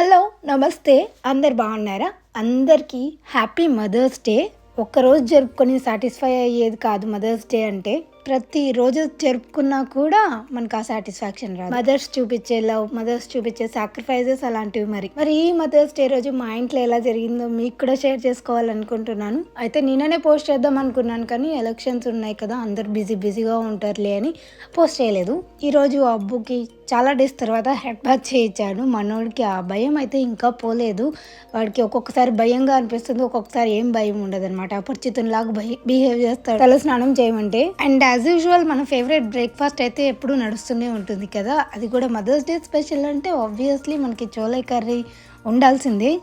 Hello నమస్తే. అందరు బాగున్నారా? అందరికీ హ్యాపీ మదర్స్ డే. ఒక్కరోజు జరుపుకొని సాటిస్ఫై అయ్యేది కాదు మదర్స్ డే అంటే. ప్రతిరోజు జరుపుకున్నా కూడా మనకు ఆ సాటిస్ఫాక్షన్ రాదు. మదర్స్ చూపించే లవ్ మదర్స్ చూపించే సాక్రిఫైజెస్ అలాంటివి మరి. మరి ఈ మదర్స్ డే రోజు మా ఇంట్లో ఎలా జరిగిందో మీకు కూడా షేర్ చేసుకోవాలనుకుంటున్నాను. అయితే నేననే పోస్ట్ చేద్దాం అనుకున్నాను కానీ ఎలక్షన్స్ ఉన్నాయి కదా అందరు బిజీ బిజీగా ఉంటారులే అని పోస్ట్ చేయలేదు. ఈరోజు అబ్బుకి చాలా డేస్ తర్వాత హెడ్ బాత్ చేయించాను. మనోడికి ఆ భయం అయితే ఇంకా పోలేదు. వాడికి ఒక్కొక్కసారి భయంగా అనిపిస్తుంది ఒక్కొక్కసారి ఏం భయం ఉండదు అనమాట అపరిచితంలాగా బిహేవ్ చేస్తాడు. తల స్నానం చేయమంటే. అండ్ యాజ్ యూజువల్ మన ఫేవరెట్ బ్రేక్ఫాస్ట్ అయితే ఎప్పుడూ నడుస్తూనే ఉంటుంది కదా. అది కూడా మదర్స్ డే స్పెషల్ అంటే ఆబ్వియస్లీ మనకి చోలై కర్రీ ఉండాల్సిందే.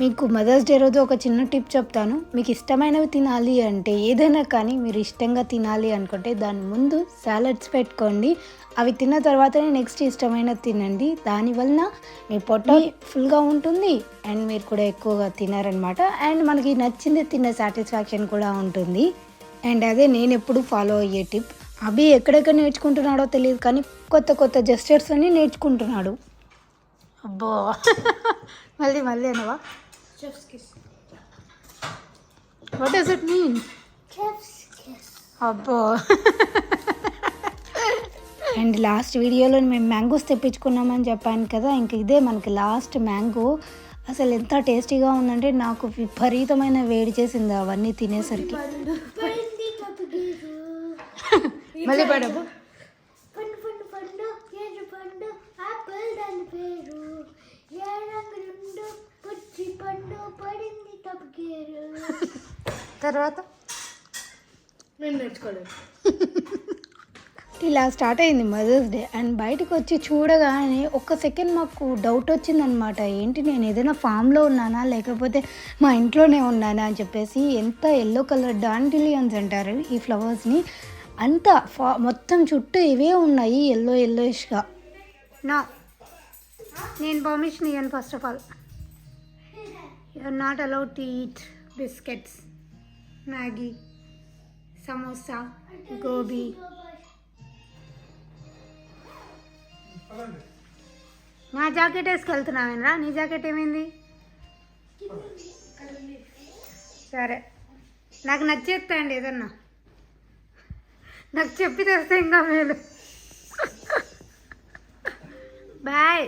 మీకు మదర్స్ డే రోజు ఒక చిన్న టిప్ చెప్తాను. మీకు ఇష్టమైనవి తినాలి అంటే ఏదైనా కానీ మీరు ఇష్టంగా తినాలి అనుకుంటే దాని ముందు సాలడ్స్ పెట్టుకోండి. అవి తిన్న తర్వాతనే నెక్స్ట్ ఇష్టమైనది తినండి. దానివలన మీ పొట్ట ఫుల్గా ఉంటుంది అండ్ మీరు కూడా ఎక్కువగా తినారనమాట. అండ్ మనకి నచ్చింది తిన్న సాటిస్ఫాక్షన్ కూడా ఉంటుంది. అండ్ అదే నేను ఎప్పుడు ఫాలో అయ్యే టిప్ అభి ఎక్కడెక్కడ నేర్చుకుంటున్నాడో తెలియదు కానీ కొత్త కొత్త జస్టర్స్ అన్ని నేర్చుకుంటున్నాడు. అబ్బో. మళ్ళీ మళ్ళీ అనవా. What does it mean. అబ్బో. అండ్ లాస్ట్ వీడియోలో మేము మ్యాంగోస్ తెప్పించుకున్నామని చెప్పాను కదా ఇంక ఇదే మనకి లాస్ట్ మ్యాంగో. అసలు ఎంత టేస్టీగా ఉందంటే నాకు విపరీతమైన వేడి చేసింది అవన్నీ తినేసరికి. మళ్ళీ పడబు పండు పండు పండు ఏడు పండు ఆపిల్ దాని పేరు. ఏ రంగులుండు పుచ్చి పండు పడింది తర్వాత? నేను నేర్చుకోలేదు. ఇలా స్టార్ట్ అయింది మదర్స్ డే అండ్ బయటకు వచ్చి చూడగానే ఒక్క సెకండ్ మాకు డౌట్ వచ్చిందనమాట ఏంటి నేను ఏదైనా ఫామ్లో ఉన్నానా? లేకపోతే మా ఇంట్లోనే ఉన్నానా? అని చెప్పేసి ఎంత ఎల్లో కలర్ డాంటిలియన్స్ అంటారు ఈ ఫ్లవర్స్ని. అంతా ఫా మొత్తం చుట్టూ ఇవే ఉన్నాయి ఎల్లో ఎల్లోయిష్గా నా నేను పర్మిషన్ ఇవ్వను first of all you're not allowed to eat biscuits Maggi samosa gobi నా జాకెట్ వేసుకెళ్తున్నావేనరా నీ జాకెట్ ఏమైంది? సరే. నాకు నచ్చేస్తా అండి ఏదన్నా. నాకు చెప్పి తెస్తే ఇంకా మేలు. బాయ్.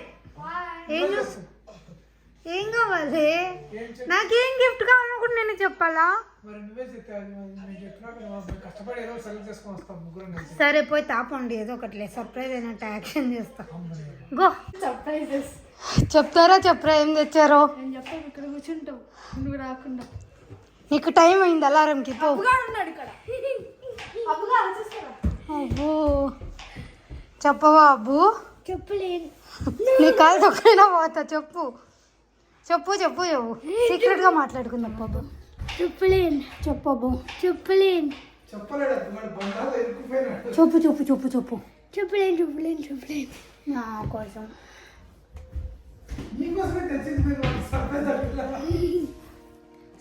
ఏం చూస్ ఏం కావాలి? నాకేం గిఫ్ట్ కావాలనుకుంటే నేను చెప్పాలా? మరి నువ్వే చెప్పాలి నేను చెప్పినాక నువ్వు కష్టపడి ఏదో సెలెక్ట్ చేసుకొని వస్తాం ముగ్గురం కలిసి. సరే పోయి తాపండి ఏదో ఒకటి సర్ప్రైజ్ అయినట్టు యాక్షన్ చేస్తా. గో. సర్ప్రైజెస్ చెప్తారా చెప్పరా ఏం తెచ్చారో? నేను ఇక్కడ కూర్చుంటావు నువ్వు రాకుండా. నీకు టైం అయింది అలారంకి పో. ఇక్కడ. అబ్బో. చెప్పవా అబ్బు? చెప్పలేను. నీ కాలు తొక్కైనా పోతా చెప్పు. చెప్పు చెప్పు చెప్పు. సీక్రెట్గా మాట్లాడుకుందాం బాబు చెప్పలేను. చెప్పు అబ్బు చెప్పలేను చెప్పు చెప్పు చెప్పు చెప్పు. చెప్పలేను చెప్పలేను చెప్పలేను. నా కోసం.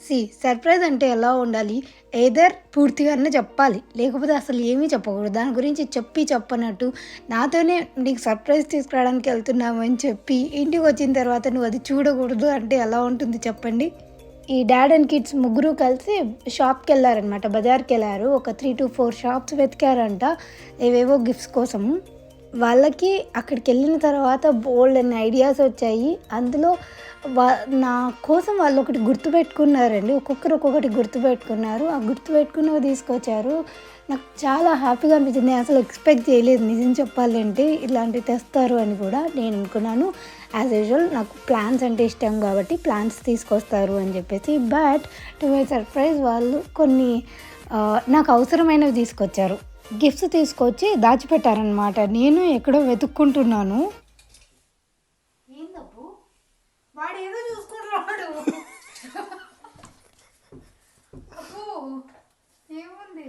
సి సర్ప్రైజ్ అంటే ఎలా ఉండాలి? ఏదర్ పూర్తిగానే చెప్పాలి. లేకపోతే అసలు ఏమీ చెప్పకూడదు. దాని గురించి చెప్పి చెప్పనట్టు నాతోనే నీకు సర్ప్రైజ్ తీసుకురావడానికి వెళ్తున్నావు అని చెప్పి ఇంటికి వచ్చిన తర్వాత నువ్వు అది చూడకూడదు అంటే ఎలా ఉంటుంది చెప్పండి? ఈ డాడ్ అండ్ కిడ్స్ ముగ్గురు కలిసి షాప్కి వెళ్ళారనమాట బజార్కి వెళ్ళారు. ఒక త్రీ టు ఫోర్ షాప్స్ వెతికారంట. ఏవేవో గిఫ్ట్స్ కోసం వాళ్ళకి అక్కడికి వెళ్ళిన తర్వాత బోల్డ్ అన్ని ఐడియాస్ వచ్చాయి. అందులో వా నా కోసం వాళ్ళు ఒకటి గుర్తుపెట్టుకున్నారండి ఒక్కొక్కరు ఒక్కొక్కటి గుర్తుపెట్టుకున్నారు ఆ గుర్తుపెట్టుకున్నవి తీసుకొచ్చారు. నాకు చాలా హ్యాపీగా అనిపించింది. నేను అసలు ఎక్స్పెక్ట్ చేయలేదు. నిజం చెప్పాలంటే ఇలాంటివి తెస్తారు అని కూడా నేను అనుకున్నాను. యాజ్ యూజువల్ నాకు ప్లాన్స్ అంటే ఇష్టం కాబట్టి ప్లాన్స్ తీసుకొస్తారు అని చెప్పేసి. బట్ టు మై సర్ప్రైజ్ వాళ్ళు కొన్ని నాకు అవసరమైనవి తీసుకొచ్చారు. గిఫ్ట్స్ తీసుకొచ్చి దాచిపెట్టారనమాట నేను ఎక్కడో వెతుక్కుంటున్నాను. ఏందప్పు వాడు ఏదో చూసుకుంటున్నాడు. అప్పు ఏముంది?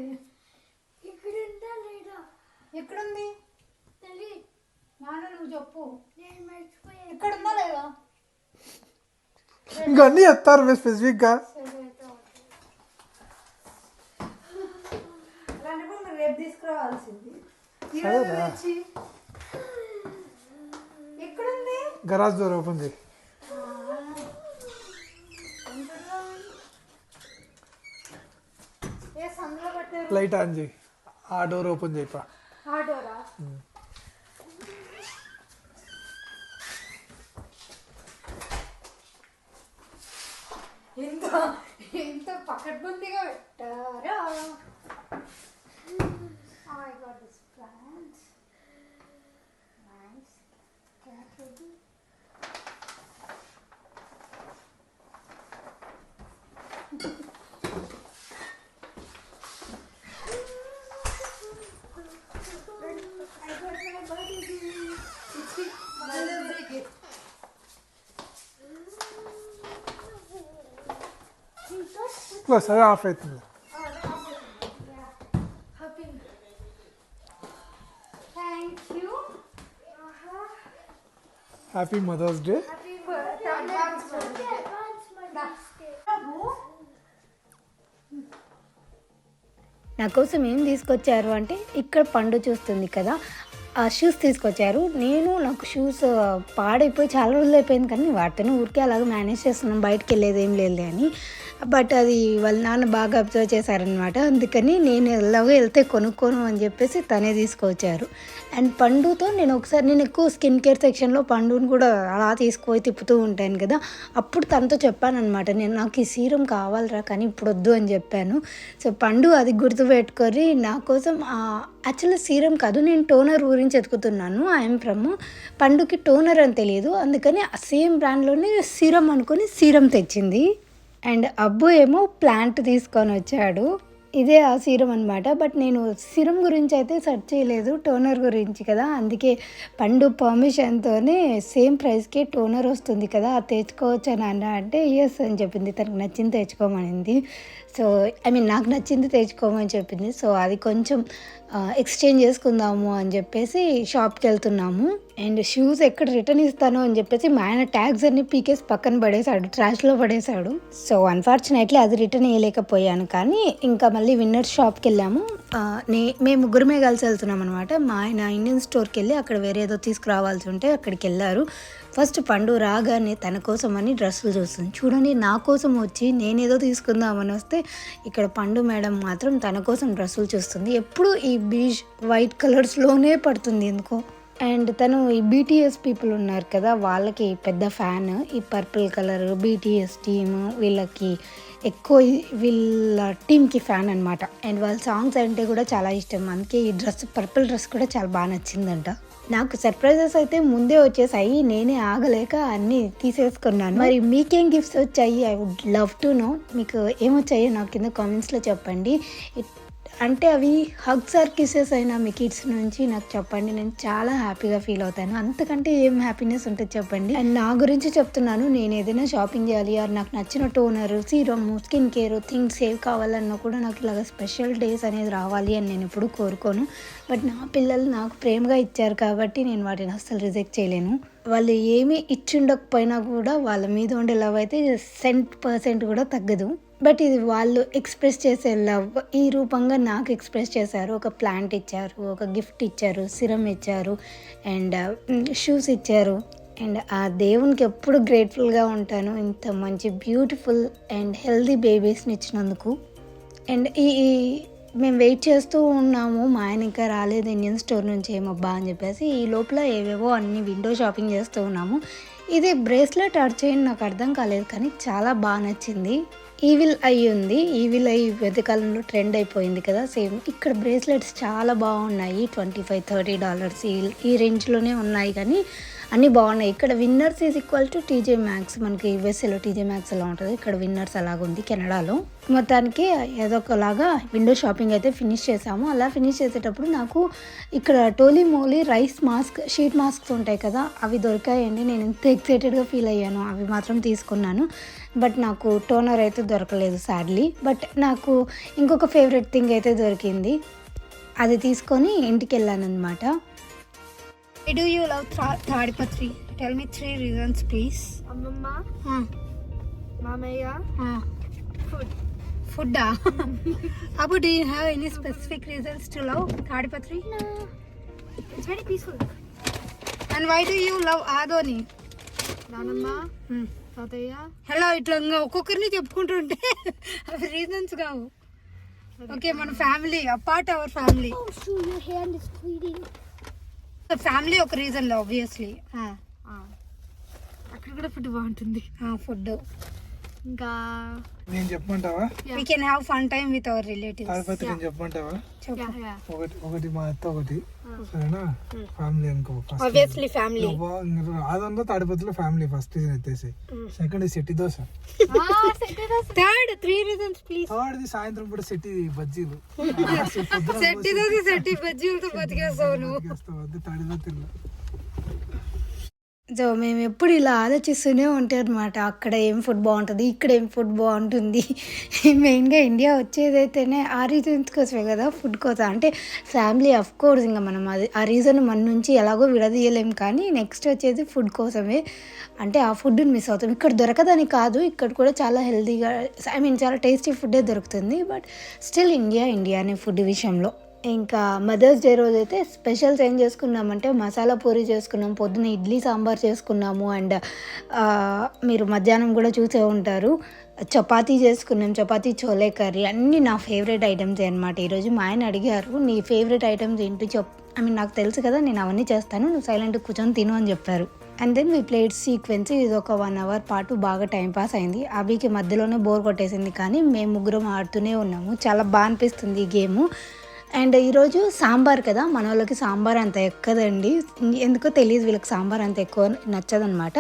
ఇక్కడ ఉందా ఎక్కడుంది? నాన్న నువ్వు చెప్పు. నేను మర్చిపోయాను. ఎక్కడుందా లేదా? ఇంకా అన్నీ చెప్తారు మీరు స్పెసిఫిక్గా గరాజ్ డోర్ ఓపెన్ చేయి. లైట్ ఆన్ చేయి. ఆ డోర్ ఓపెన్ చేయి ఎంత ఎంత పకడ్బందీగా పెట్టారా? Happy. Thank you. Happy mother's day. నా కోసం ఏం తీసుకొచ్చారు అంటే ఇక్కడ పండు చూస్తుంది కదా ఆ షూస్ తీసుకొచ్చారు నేను నాకు షూస్ పాడైపోయి చాలా రోజులు అయిపోయింది కానీ వాటిని ఊరికే అలాగ మేనేజ్ చేస్తున్నాం బయటకు వెళ్ళేది ఏం లేదు అని బట్ అది వాళ్ళ నాన్న బాగా అబ్జర్వ్ చేశారనమాట అందుకని నేను ఎలాగో వెళ్తే కొనుక్కోను అని చెప్పేసి తనే తీసుకొచ్చారు. అండ్ పండుతో నేను ఒకసారి నేను ఎక్కువ స్కిన్ కేర్ సెక్షన్లో పండుని కూడా అలా తీసుకుపోయి తిప్పుతూ ఉంటాను కదా. అప్పుడు తనతో చెప్పానమాట నేను నాకు ఈ సీరం కావాలరా కానీ ఇప్పుడు వద్దు అని చెప్పాను. సో పండు అది గుర్తుపెట్టుకొని నా కోసం యాక్చువల్లీ సీరం కాదు నేను టోనర్ గురించి ఎతుకుతున్నాను. ఐఎమ్ ఫ్రమ్ పండుకి టోనర్ అని తెలియదు. అందుకని ఆ సేమ్ బ్రాండ్లోనే సీరం అనుకొని సీరం తెచ్చింది. అండ్ అబ్బు ఏమో ప్లాంట్ తీసుకొని వచ్చాడు. ఇదే ఆ సీరం అనమాట బట్ నేను సీరం గురించి అయితే సెర్చ్ చేయలేదు టోనర్ గురించి కదా. అందుకే పండు పర్మిషన్తోనే సేమ్ ప్రైస్కి టోనర్ వస్తుంది కదా అది తెచ్చుకోవచ్చు అని అన్న అంటే ఎస్ అని చెప్పింది. తనకు నచ్చింది తెచ్చుకోమనింది. సో ఐ మీన్ నాకు నచ్చింది తెచ్చుకోమని చెప్పింది. సో అది కొంచెం ఎక్స్చేంజ్ చేసుకుందాము అని చెప్పేసి షాప్కి వెళ్తున్నాము. అండ్ షూస్ ఎక్కడ రిటర్న్ ఇస్తాను అని చెప్పేసి మా ఆయన ట్యాగ్స్ అన్ని పీకేసి పక్కన పడేశాడు ట్రాష్లో పడేశాడు. సో అన్ఫార్చునేట్లీ అది రిటర్న్ వేయలేకపోయాను కానీ ఇంకా మళ్ళీ మళ్ళీ విన్నర్ షాప్కి వెళ్ళాము నే మేము ముగ్గురమే కలిసి వెళ్తున్నాం అనమాట మా ఆయన ఇండియన్ స్టోర్కి వెళ్ళి అక్కడ వేరే ఏదో తీసుకురావాల్సి ఉంటే అక్కడికి వెళ్ళారు ఫస్ట్ పండు రాగానే తన కోసం అని డ్రెస్సులు చూస్తుంది. చూడండి నా కోసం వచ్చి నేనేదో తీసుకుందామని వస్తే ఇక్కడ పండు మేడం మాత్రం తన కోసం డ్రెస్సులు చూస్తుంది. ఎప్పుడు ఈ బీచ్ వైట్ కలర్స్లోనే పడుతుంది ఎందుకో. అండ్ తను ఈ బీటీఎస్ పీపుల్ ఉన్నారు కదా వాళ్ళకి పెద్ద ఫ్యాన్ ఈ పర్పుల్ కలర్ బీటీఎస్ టీమ్ వీళ్ళకి ఎక్కువ వీళ్ళ టీమ్కి ఫ్యాన్ అనమాట అండ్ వాళ్ళ సాంగ్స్ అంటే కూడా చాలా ఇష్టం. అందుకే ఈ డ్రెస్ పర్పుల్ డ్రెస్ కూడా చాలా బాగా నచ్చిందంట. నాకు సర్ప్రైజెస్ అయితే ముందే వచ్చేసాయి. నేనే ఆగలేక అన్నీ తీసేసుకున్నాను. మరి మీకేం గిఫ్ట్స్ వచ్చాయి? I would love to know మీకు ఏమొచ్చాయో నాకు కింద కామెంట్స్లో చెప్పండి. ఇట్- అంటే అవి హగ్స్ ఆర్ కిసెస్ అయినా మీ కిడ్స్ నుంచి నాకు చెప్పండి. నేను చాలా హ్యాపీగా ఫీల్ అవుతాను. అంతకంటే ఏం హ్యాపీనెస్ ఉంటుంది చెప్పండి. అండ్ నా గురించి చెప్తున్నాను. నేను ఏదైనా షాపింగ్ చేయాలి ఆర్ నాకు నచ్చిన toner serum skin care things ఏవి కావాలన్నా కూడా నాకు ఇలాగ స్పెషల్ డేస్ అనేది రావాలి అని నేను ఎప్పుడు కోరుకోను. బట్ నా పిల్లలు నాకు ప్రేమగా ఇచ్చారు కాబట్టి నేను వాటిని అస్సలు రిజెక్ట్ చేయలేను. వాళ్ళు ఏమీ ఇచ్చిండకపోయినా కూడా వాళ్ళ మీద ఉండే లవ్ అయితే సెంట్ పర్సెంట్ కూడా తగ్గదు. బట్ ఇది వాళ్ళు ఎక్స్ప్రెస్ చేసే లవ్ ఈ రూపంగా నాకు ఎక్స్ప్రెస్ చేశారు. ఒక ప్లాంట్ ఇచ్చారు ఒక గిఫ్ట్ ఇచ్చారు సిరం ఇచ్చారు అండ్ షూస్ ఇచ్చారు. అండ్ ఆ దేవునికి ఎప్పుడు గ్రేట్ఫుల్గా ఉంటాను. ఇంత మంచి బ్యూటిఫుల్ అండ్ హెల్దీ బేబీస్ని ఇచ్చినందుకు. అండ్ ఈ మేము వెయిట్ చేస్తూ ఉన్నాము. మా ఆయన ఇంకా రాలేదు. ఇండియన్ స్టోర్ నుంచి ఏమబ్బా అని చెప్పేసి ఈ లోపల ఏవేవో అన్ని విండో షాపింగ్ చేస్తూ ఉన్నాము. ఇది బ్రేస్లెట్ ఆర్ చేయండి నాకు అర్థం కాలేదు కానీ చాలా బాగా నచ్చింది. ఈవిల్ ఐ ఉంది. ఈవిల్ ఐ వెతకాలంలో ట్రెండ్ అయిపోయింది కదా. సేమ్ ఇక్కడ బ్రేస్లెట్స్ చాలా బాగున్నాయి. ట్వంటీ ఫైవ్ థర్టీ డాలర్స్ ఈ ఈ రేంజ్లోనే ఉన్నాయి కానీ అన్నీ బాగున్నాయి. ఇక్కడ winners is equal to TJ Maxx. మనకి యూఎస్ఏలో టీజే మ్యాక్స్ ఎలా ఉంటుంది ఇక్కడ విన్నర్స్ అలాగుంది కెనడాలో మొత్తానికి ఏదో ఒకలాగా విండో షాపింగ్ అయితే ఫినిష్ చేసాము అలా ఫినిష్ చేసేటప్పుడు నాకు ఇక్కడ Tony Moly rice mask sheet masks ఉంటాయి కదా అవి దొరికాయండి. నేను ఎంత ఎక్సైటెడ్గా ఫీల్ అయ్యాను. అవి మాత్రం తీసుకున్నాను. బట్ నాకు టోనర్ అయితే దొరకలేదు సాడ్లీ బట్ నాకు ఇంకొక ఫేవరెట్ థింగ్ అయితే దొరికింది. అది తీసుకొని ఇంటికి వెళ్ళాను అనమాట do you love Tadipatri? Tell me three reasons please అమ్మమ్మ. మామయ్య. ఫుడ్ ఫుడ్డా అప్పుడు do you have any specific reasons to love Tadipatri? It's very peaceful and why do you love Adoni నానమ్మ. హలో ఇట్లా ఇంకా ఒక్కొక్కరిని చెప్పుకుంటుంటే అవి రీజన్స్ కావు. ఓకే మన family apart our family. Family ఒక రీజన్ ఆబ్వియస్లీ అక్కడ కూడా ఫుడ్ బాగుంటుంది. ఫుడ్ ఇంకా నేను చెప్పమంటావా? We can have fun time with our relatives కాకపోతే నేను చెప్పమంటావా. ఒకటి ఒకటి మా అత్త ఒకటి. సరేనా? ఫ్యామిలీ అనుకో ఫస్ట్ ఆబ్వియస్లీ ఫ్యామిలీ అదంతా తాడిపత్రిలో ఫ్యామిలీ ఫస్ట్ సీజన్ ఎత్తేసి second set dosa. Third three reasons please థర్డ్ది సాయంత్రం కూడా సెట్టి బజ్జీలు. సెట్టి దోసి సెట్టి బజ్జీలతో బతికేస్తావు నువ్వు. తాడిపత్రిలో సో మేము ఎప్పుడు ఇలా ఆలోచిస్తూనే ఉంటాం అనమాట అక్కడ ఏం ఫుడ్ బాగుంటుంది ఇక్కడ ఏం ఫుడ్ బాగుంటుంది. మెయిన్గా ఇండియా వచ్చేదైతేనే ఆ రీజన్స్ కోసమే కదా ఫుడ్ కోసం. అంటే ఫ్యామిలీ అఫ్ కోర్స్ ఇంకా మనం అది ఆ రీజన్ మన నుంచి ఎలాగో విడదీయలేం కానీ నెక్స్ట్ వచ్చేది ఫుడ్ కోసమే. అంటే ఆ ఫుడ్ని మిస్ అవుతాం. ఇక్కడ దొరకదని కాదు ఇక్కడ కూడా చాలా హెల్తీగా ఐ మీన్ చాలా టేస్టీ ఫుడ్డే దొరుకుతుంది. బట్ స్టిల్ ఇండియా ఇండియానే ఫుడ్ విషయంలో. ఇంకా మదర్స్ డే రోజు అయితే స్పెషల్స్ ఏం చేసుకున్నామంటే మసాలా పూరి చేసుకున్నాం పొద్దున ఇడ్లీ సాంబార్ చేసుకున్నాము అండ్ మీరు మధ్యాహ్నం కూడా చూసే ఉంటారు. చపాతీ చేసుకున్నాం చపాతీ చోలే కర్రీ అన్నీ నా ఫేవరెట్ ఐటమ్స్ అనమాట ఈరోజు మా ఆయన అడిగారు నీ ఫేవరెట్ ఐటమ్స్ ఏంటి? చెప్. ఐ మీన్ నాకు తెలుసు కదా నేను అవన్నీ చేస్తాను నువ్వు సైలెంట్ కూర్చొని తిను అని చెప్పారు. And then me plate sequence ఇది ఒక వన్ అవర్ పాటు బాగా టైంపాస్ అయింది. అభికి మధ్యలోనే బోర్ కొట్టేసింది కానీ మేము ముగ్గురం ఆడుతూనే ఉన్నాము. చాలా బాగా అనిపిస్తుంది ఈ గేము. అండ్ ఈరోజు సాంబార్ కదా మన వాళ్ళకి సాంబార్ అంత ఎక్కదండి. ఎందుకో తెలియదు వీళ్ళకి సాంబార్ అంత ఎక్కువ నచ్చదనమాట.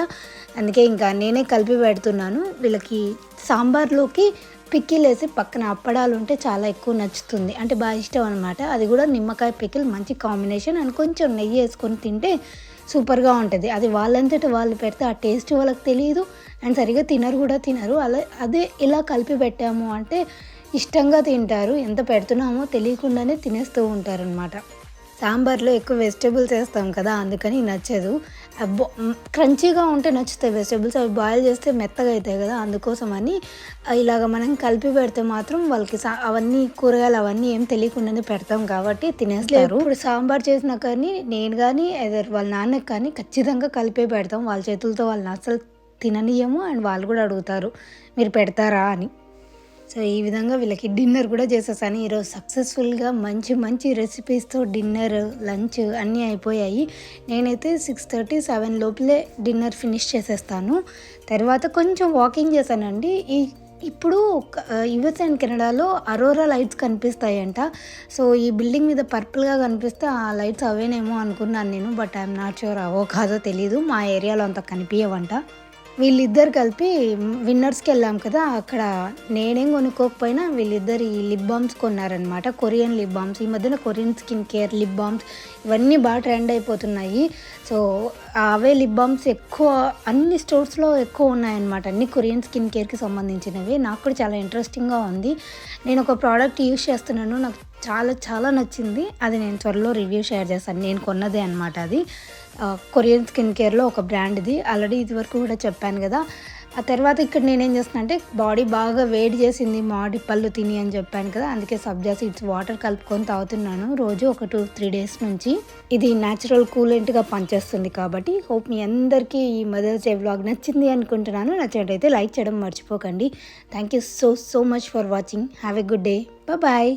అందుకే ఇంకా నేనే కలిపి పెడుతున్నాను. వీళ్ళకి సాంబార్లోకి పిక్కిల్ వేసి పక్కన అప్పడాలు ఉంటే చాలా ఎక్కువ నచ్చుతుంది. అంటే బాగా ఇష్టం అనమాట. అది కూడా నిమ్మకాయ పిక్కిల్ మంచి కాంబినేషన్. అండ్ కొంచెం నెయ్యి వేసుకొని తింటే సూపర్గా ఉంటుంది. అది వాళ్ళంతటి వాళ్ళు పెడితే ఆ టేస్ట్ వాళ్ళకి తెలియదు అండ్ సరిగా తినరు కూడా తినరు. అలా అదే ఇలా కలిపి పెట్టాము అంటే ఇష్టంగా తింటారు. ఎంత పెడుతున్నామో తెలియకుండానే తినేస్తూ ఉంటారనమాట సాంబార్లో ఎక్కువ వెజిటేబుల్స్ వేస్తాం కదా అందుకని నచ్చదు. క్రంచీగా ఉంటే నచ్చుతాయి వెజిటేబుల్స్. అవి బాయిల్ చేస్తే మెత్తగా అవుతాయి కదా అందుకోసం అని ఇలాగ మనం కలిపి పెడితే మాత్రం వాళ్ళకి సా- అవన్నీ కూరగాయలు అవన్నీ ఏం తెలియకుండానే పెడతాం కాబట్టి తినేస్తారు. ఇప్పుడు సాంబార్ చేసినా కానీ నేను కానీ ఎదర్ వాళ్ళ నాన్నకి కానీ ఖచ్చితంగా కలిపే పెడతాం. వాళ్ళ చేతులతో వాళ్ళని అసలు తిననీయము అండ్ వాళ్ళు కూడా అడుగుతారు మీరు పెడతారా? అని. సో ఈ విధంగా వీళ్ళకి డిన్నర్ కూడా చేసేసాను. ఈరోజు సక్సెస్ఫుల్గా మంచి మంచి రెసిపీస్తో డిన్నర్ లంచ్ అన్నీ అయిపోయాయి. నేనైతే సిక్స్ థర్టీ సెవెన్ లోపలే డిన్నర్ ఫినిష్ చేసేస్తాను. తర్వాత కొంచెం వాకింగ్ చేశానండి. ఈ ఇప్పుడు యుఎస్ అండ్ కెనడాలో అరోరా లైట్స్ కనిపిస్తాయంట. సో ఈ బిల్డింగ్ మీద పర్పుల్గా కనిపిస్తే ఆ లైట్స్ అవేనేమో అనుకున్నాను నేను బట్ ఐఎమ్ నాట్ షూర్ అవో కాదో తెలీదు. మా ఏరియాలో అంత కనిపించవంట వీళ్ళిద్దరు కలిపి విన్నర్స్కి వెళ్ళాం కదా అక్కడ నేనేం కొనుక్కోకపోయినా వీళ్ళిద్దరు ఈ లిప్ బామ్స్ కొన్నారనమాట కొరియన్ లిప్ బామ్స్ ఈ మధ్యన Korean skin care lip balms ఇవన్నీ బాగా ట్రెండ్ అయిపోతున్నాయి. సో అవే లిప్ బామ్స్ ఎక్కువ అన్ని స్టోర్స్లో ఎక్కువ ఉన్నాయన్నమాట. అన్ని కొరియన్ స్కిన్ కేర్కి సంబంధించినవి. నాకు కూడా చాలా ఇంట్రెస్టింగ్గా ఉంది. నేను ఒక ప్రోడక్ట్ యూస్ చేస్తున్నాను. నాకు చాలా చాలా నచ్చింది. అది నేను త్వరలో రివ్యూ షేర్ చేస్తాను. నేను కొన్నదే అనమాట అది. కొరియన్ స్కిన్ కేర్లో ఒక బ్రాండ్ ఇది ఆల్రెడీ ఇది వరకు కూడా చెప్పాను కదా. ఆ తర్వాత ఇక్కడ నేనేం చేస్తున్నా అంటే బాడీ బాగా వేడి చేసింది మాడి పళ్ళు తిని అని చెప్పాను కదా. అందుకే సబ్జా సీడ్స్ వాటర్ కలుపుకొని తాగుతున్నాను. రోజు ఒక టూ త్రీ డేస్ నుంచి. ఇది న్యాచురల్ కూలెంట్గా పనిచేస్తుంది కాబట్టి హోప్ మీ అందరికీ ఈ మదర్స్ డే వ్లాగ్ నచ్చింది అనుకుంటున్నాను. నచ్చినట్టయితే లైక్ చేయడం మర్చిపోకండి. Thank you so so much for watching have a good day bye